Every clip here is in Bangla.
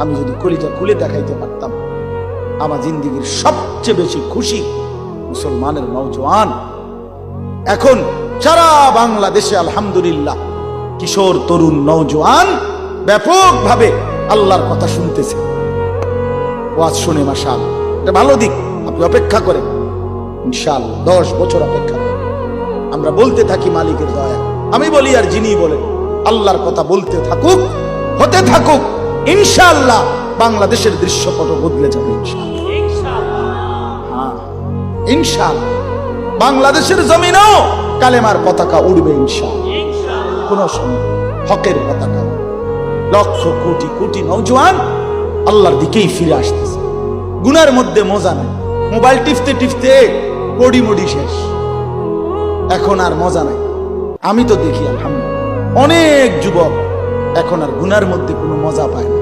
আমি যদি কলিজা খুলে দেখাইতে পারতাম, আমার জিন্দিগির সবচেয়ে বেশি খুশি মুসলমানের নৌজওয়ান এখন সারা বাংলাদেশে আলহামদুলিল্লাহ কিশোর, তরুণ নৌজওয়ান ব্যাপকভাবে আল্লাহর কথা শুনতেছে। ওয়াজ শুনে মাসাল এটা ভালো দিক, আপনি অপেক্ষা করেন। ইনশাল দশ বছর অপেক্ষা করেন। আমরা বলতে থাকি মালিকের দয়া। আমি বলি আর যিনি বলেন, আল্লাহর কথা বলতে থাকুক, হতে থাকুক। ইনশাআল্লাহ বাংলাদেশের দৃশ্যপট বদলে যাবে ইনশাআল্লাহ। হ্যাঁ বাংলাদেশের জমিনও কালেমার পতাকা উড়বে ইনশাআল্লাহ। কোন সময় হকের পতাকা। লক্ষ কোটি কোটি নৌজওয়ান আল্লাহর দিকেই ফিরে আসতেছে। গুনার মধ্যে মজা নেই। মোবাইল টিপতে টিপতে কড়ি মডি শেষ। এখন আর মজা নাই। আমি তো দেখি আলহামদুলিল্লাহ। অনেক যুবক এখন আর গুনার মধ্যে কোনো মজা পায় না।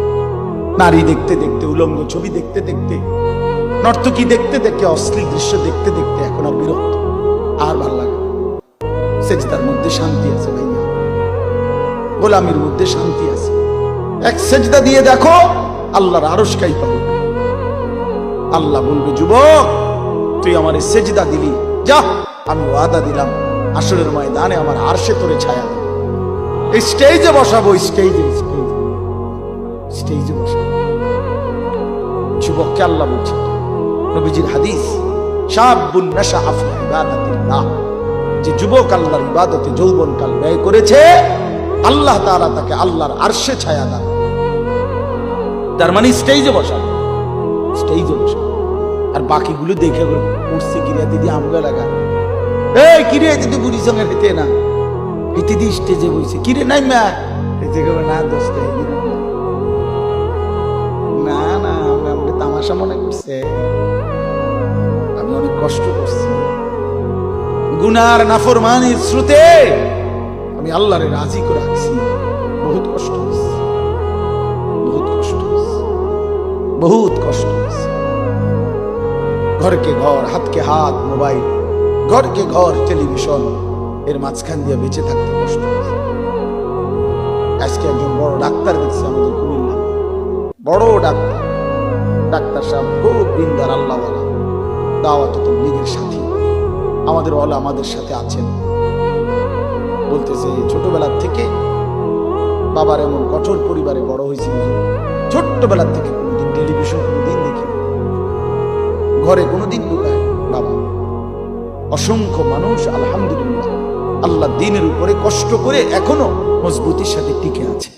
নারী দেখতে দেখতে, উলঙ্গ ছবি দেখতে দেখতে, নর্তকী দেখতে দেখতে অশ্লীল দৃশ্য দেখতে দেখতে এখন আর বিরক্ত। আর ভালো লাগে। সেজদার মধ্যে শান্তি আছে ভাইয়া। গোলামির মধ্যে শান্তি আছে। এক সেজদা দিয়ে দেখো, আল্লাহর আরস কাই পাবো। আল্লাহ বলবে, যুবক, তুই আমার সেজদা দিলি। যা, আমি ওয়াদা দিলাম। আসরের ময়দানে আমার আরশে তোরে ছায়া স্টেজে বসাবো স্টেজে স্টেজে বসাবো। যুবককে আল্লাহ বলছে নবীজির হাদিস যে যুবক আল্লাহর ইবাদতে যৌবনকাল ব্যয় করেছে, আল্লাহ তাআলা তাকে আল্লাহর আরশে ছায়া দান তার মানে স্টেজে বসাবো। স্টেজে বসাবে। আর বাকিগুলো দেখে উঠছে কিরিয়া দিদি, আমগো লাগা এই কিরিয়া দিদি বুড়ি সঙ্গে হেতে না। স্টেজে বইছে। কিরে নাই মা কবে না দোস্ত না না তামাশা মনে করছে। আমি অনেক কষ্ট করছি। গুনার নাফরমানির শ্রুতে আমি আল্লাহরে রাজি করে রাখছি। বহুত কষ্ট বহুত কষ্ট বহুত কষ্ট ঘরকে ঘর হাতকে হাত মোবাইল। ঘরকে ঘর টেলিভিশন। এর মাঝখান দিয়ে বেঁচে থাকতে কষ্ট আজকে একজন বড় ডাক্তার দেখছি আমাদের কুমিল্লা। বড় ডাক্তার। ডাক্তার সাহেব খুব দিনদার আল্লাহ দাওয়াত তবলিগের সাথী। আমাদের ওলা আমাদের সাথে আছেন। বলতেছে ছোটবেলার থেকে বাবার এমন কঠোর পরিবারে বড় হয়েছিল যে ছোট্টবেলার থেকে কোনোদিন টেলিভিশন, কোনোদিন দেখি ঘরে কোনোদিন ঢুকায় বাবা। অসংখ্য মানুষ, আলহামদুলিল্লাহ। আল্লাহ দিনের উপরে কষ্ট করে এখনও মজবুতির সাথে টিকে আছে।